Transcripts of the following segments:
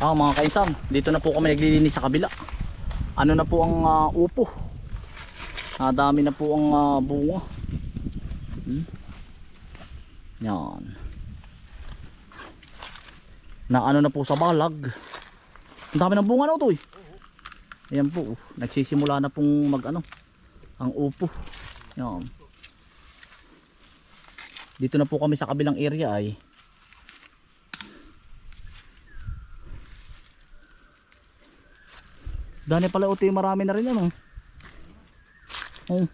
Ah, mga kainsan, dito na po kami naglilinis sa kabila. Ano na po ang ah, upo. Ah, dami na po ang ah, bunga. Hmm? Yan. Na ano na po sa balag. Ang dami ng bunga na ito eh. Ayan po, oh. nagsisimula na pong mag ano, ang upo. Yan. Dito na po kami sa kabilang area ay Dani pala uti marami na rin ano. Oh.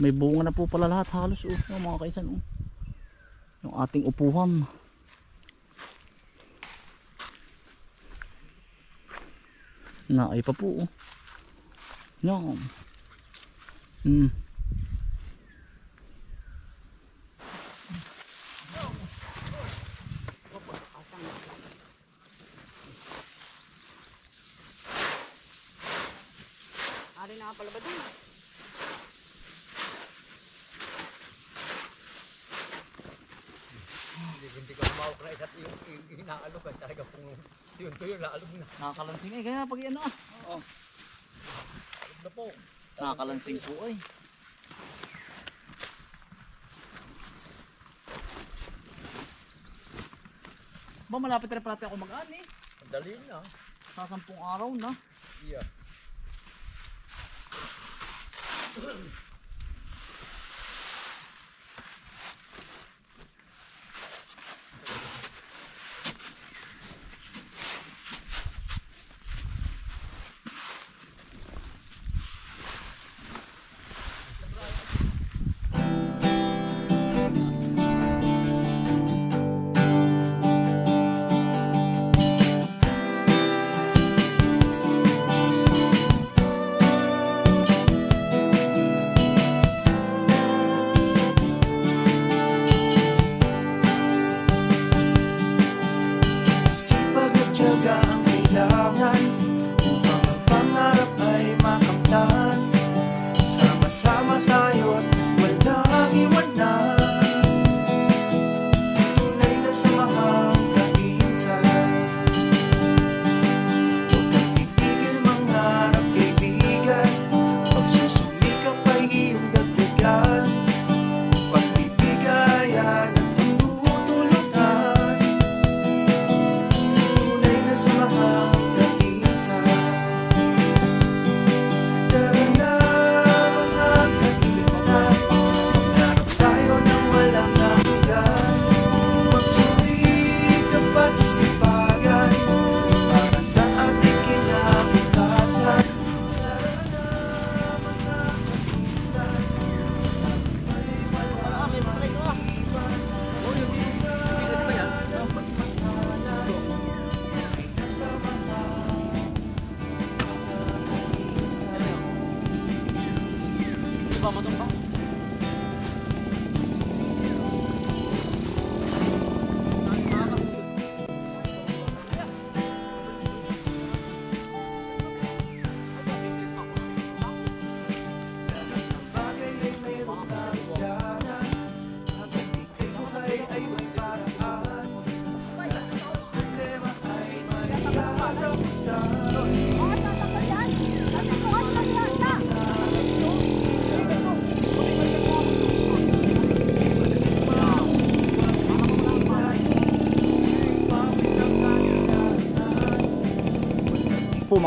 May bunga na po pala lahat halos oh, oh mga kaisan oh. Yung ating upuhan. Na ay pa po oh. Yan. Hmm. Ari na pala ba din? Hindi ka umawak na isa't inaalog ka talaga kung yun to yun, laalog na. Nakakalansing eh kaya pag ano ah. Na po. Nakakalansing po ay. Ba malapit na pala ako mag-ani. Ang dali na. Sa sampung araw na. Yeah.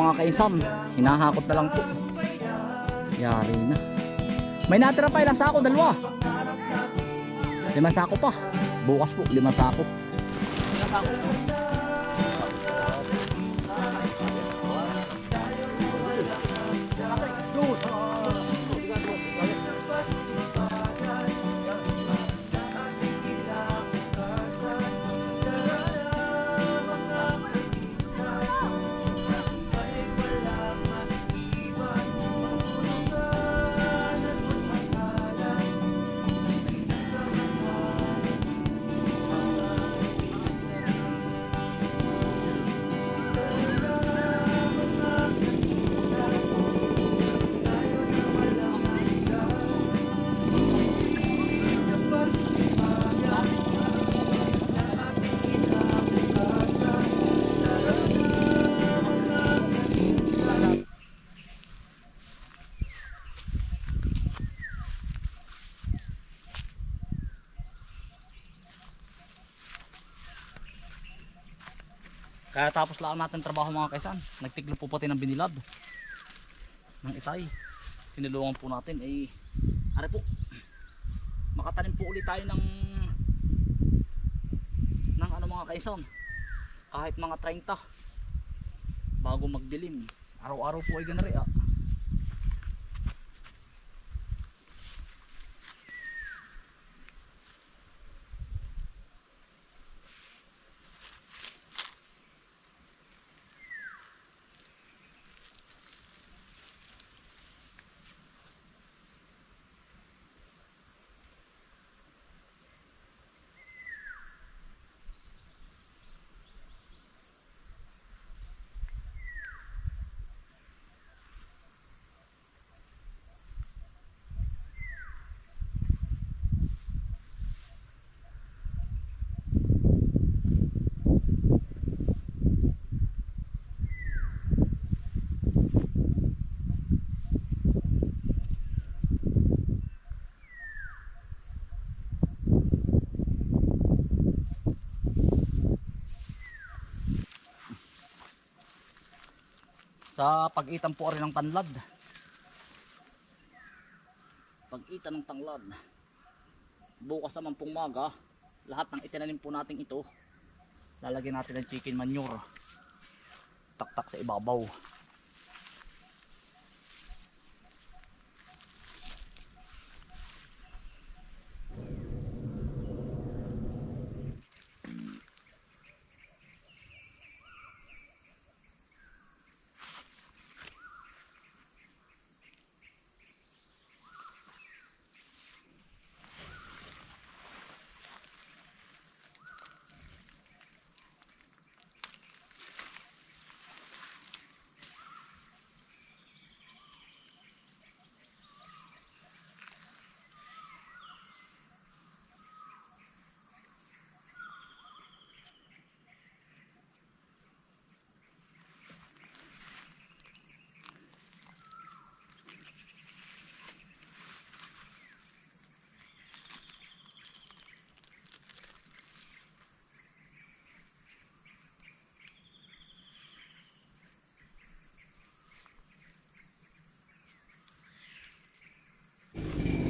Mga kainsan, hinahakot na lang po. Yari na. May natira pa ilang sako, dalawa. Lima sako pa. Bukas po, lima sako. Lima sako. Kaya tapos lang natin trabaho mga kaisan. Nagtiglo po pati ng binilad. Ng itay. Tinulungan po natin ay are po. Makatanim po ulit tayo ng ng ano mga kaisan. Kahit mga 30 bago magdilim. Araw-araw po ay ganari ah. Sa pagitan po rin ng tanlad. Pagitan ng tanglad bukas naman pong maga lahat ng itinanim po natin ito lalagyan natin ng chicken manure. Taktak sa ibabaw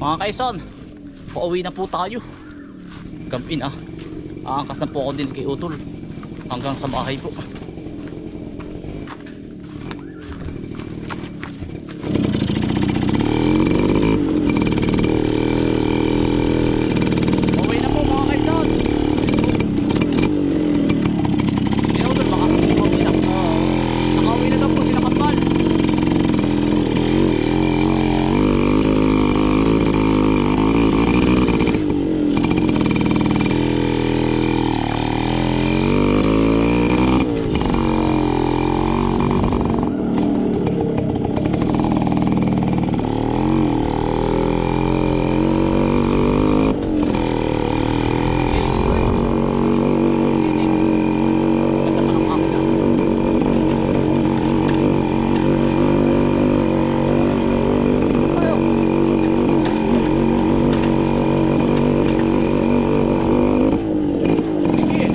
mga kaison pauwi na po tayo. Gabi na. Aangkas na po ako din kay Utol hanggang sa bahay po pauwi na po mga kaison Sino Utol baka pauwi na nakauwi na daw po sila Katmal Ganda pa ng hangin, ah. Ayaw. Sige.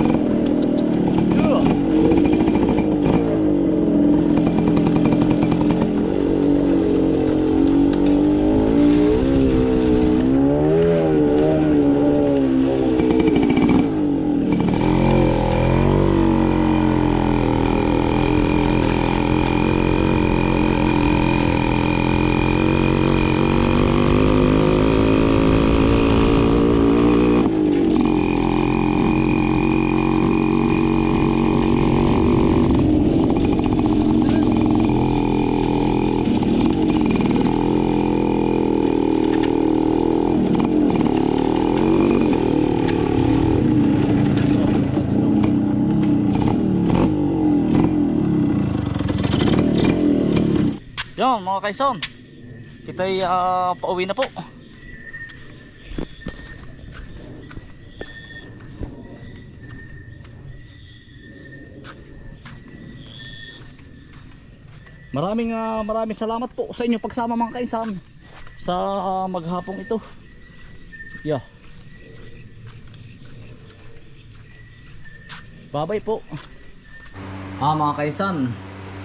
Yeah. Yan mga kaison. Kita ay ah, pauwi na po. Maraming ah, maraming salamat po sa inyo pagsama mga kaison sa ah, maghapong ito. Yeah. Bye-bye po. Ah, mga kaisan,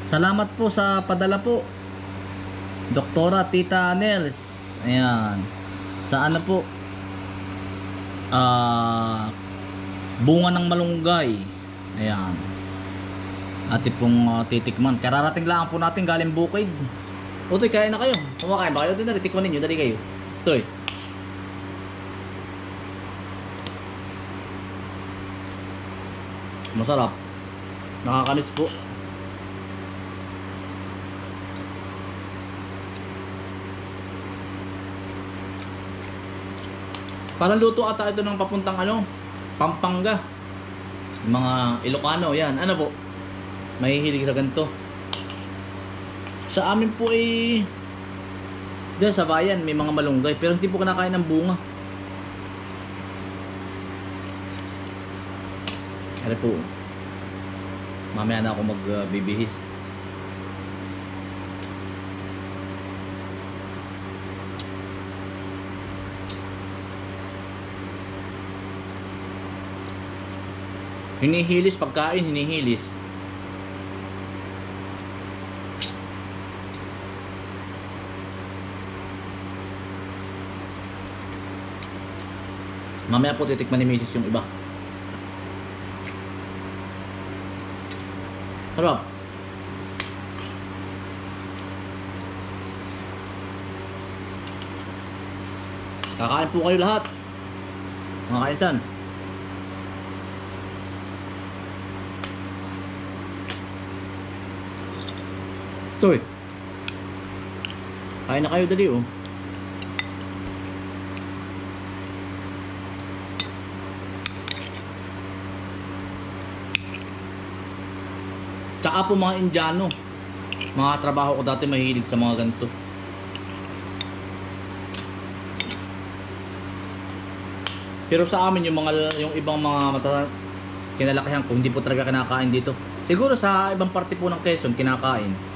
salamat po sa padala po. Doktora Tita Nels. Ayan. Sa ano po? Ah, bunga ng malunggay. Ayan. Ati pong ah, titikman. Kararating lang po natin galing bukid. Utoy, kain na kayo. Kumakain ba kayo? Dali, tikman ninyo. Dali kayo. Utoy. Masarap. Nakakanis po. Parang luto ata ito ng papuntang ano, Pampanga. Mga Ilocano, yan. Ano po? May hilig sa ganito. Sa amin po ay Diyan sa bayan may mga malunggay pero hindi po kinakain ng bunga. Ano po? Mamaya na ako magbibihis. Hinihilis pagkain, hinihilis. Mamaya po titikman ni Mrs. yung iba. Harap. Kakain po kayo lahat. Mga kaisan. Ito eh. Kain na kayo dali oh. Tsaka po mga Indiano. Mga trabaho ko dati mahilig sa mga ganito. Pero sa amin yung mga yung ibang mga mata kinalakihan ko hindi po talaga kinakain dito. Siguro sa ibang parte po ng Quezon kinakain.